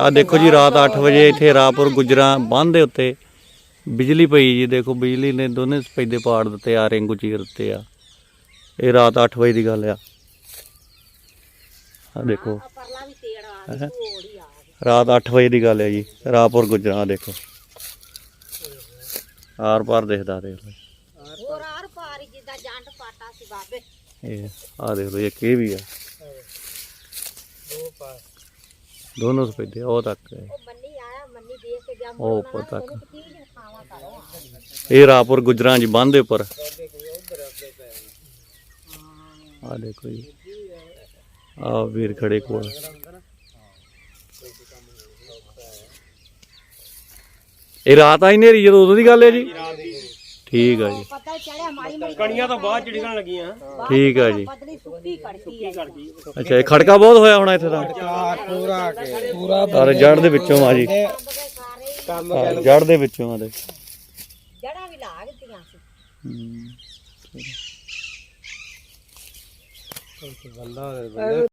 ਆ ਦੇਖੋ ਜੀ ਰਾਤ 8 ਵਜੇ ਇੱਥੇ ਰਾਪੁਰ ਗੁਜਰਾਂ ਬੰਦ ਦੇ ਉੱਤੇ ਬਿਜਲੀ ਪਈ ਜੀ। ਦੇਖੋ ਬਿਜਲੀ ਨੇ ਦੋਨੇ ਸਪੈਦੇ ਪਾੜ ਦਿੱਤੇ ਆ ਰਿੰਗੂ ਚੀਰ ਦਿੱਤੇ ਆ। ਇਹ ਰਾਤ 8 ਵਜੇ ਦੀ ਗੱਲ ਆ। ਆ ਦੇਖੋ। ਪਰਲਾ ਵੀ ਤੇੜ ਆ ਗਈ ਥੋੜੀ ਆ ਗਈ ਰਾਤ 8 ਵਜੇ ਦੀ ਗੱਲ ਹੈ ਜੀ ਰਾਪੁਰ ਗੁਜਰਾਂ ਦੇਖੋ। ਆਰ ਪਾਰ ਦਿਖਦਾ ਦੇਖ। ਲਓ ਹੋਰ ਆਰ ਪਾਰੀ ਜਿੱਦਾਂ ਜੰਡ ਪਾਟਾ ਸੀ ਬਾਬੇ। ਇਹ ਆ ਦੇਖ ਲਓ ਇਹ ਵੀ ਆ। ਦੋਨੋਂ ਸਪੈਦੇ ਉਹ ਤੱਕ ਹੈ। ਉਹ ਮੰਨੀ ਆਇਆ ਮੰਨੀ ਦੇਖ ਕੇ ਗਿਆ ਉਹ ਉੱਪਰ ਤੱਕ। ਇਹ ਰਾਪੁਰ ਗੁਜਰਾਂ ਜੀ ਬੰਦ ਉੱਪਰ। ਆ ਦੇਖੋ ਜੀ। ਆ ਵੀਰ ਖੜੇ ਕੋਲ। ਇਹ ਰਾਤ ਆਈ ਨੇਰੀ ਜਦੋਂ ਉਦੋਂ ਦੀ ਗੱਲ ਹੈ ਜੀ? ਠੀਕ ਆ ਜੀ। ਪਤਾ ਚੜਿਆ ਮਾਰੀ ਮਾਰੀ ਕਣੀਆਂ ਤਾਂ ਬਾਅਦ ਚੜੀਆਂ ਲੱਗੀਆਂ। ਠੀਕ ਆ ਜੀ। ਪਤਲੀ ਸੁੱਕੀ ਕੜਕੀ ਹੈ ਅੱਛਾ ਇਹ ਖੜਕਾ ਬਹੁਤ ਹੋਇਆ ਹੋਣਾ ਇੱਥੇ ਤਾਂ? ਪੂਰਾ ਪੂਰਾ ਔਰ ਜੜ ਦੇ ਵਿੱਚੋਂ ਆ ਜੀ। ਸਾਰੇ ਜੜ ਦੇ ਵਿੱਚੋਂ ਆ ਦੇ। ਜੜਾਂ ਵੀ ਲਾ ਦਿੱਤੀਆਂ ਸੀ। ਹੂੰ। ਬੰਦਾ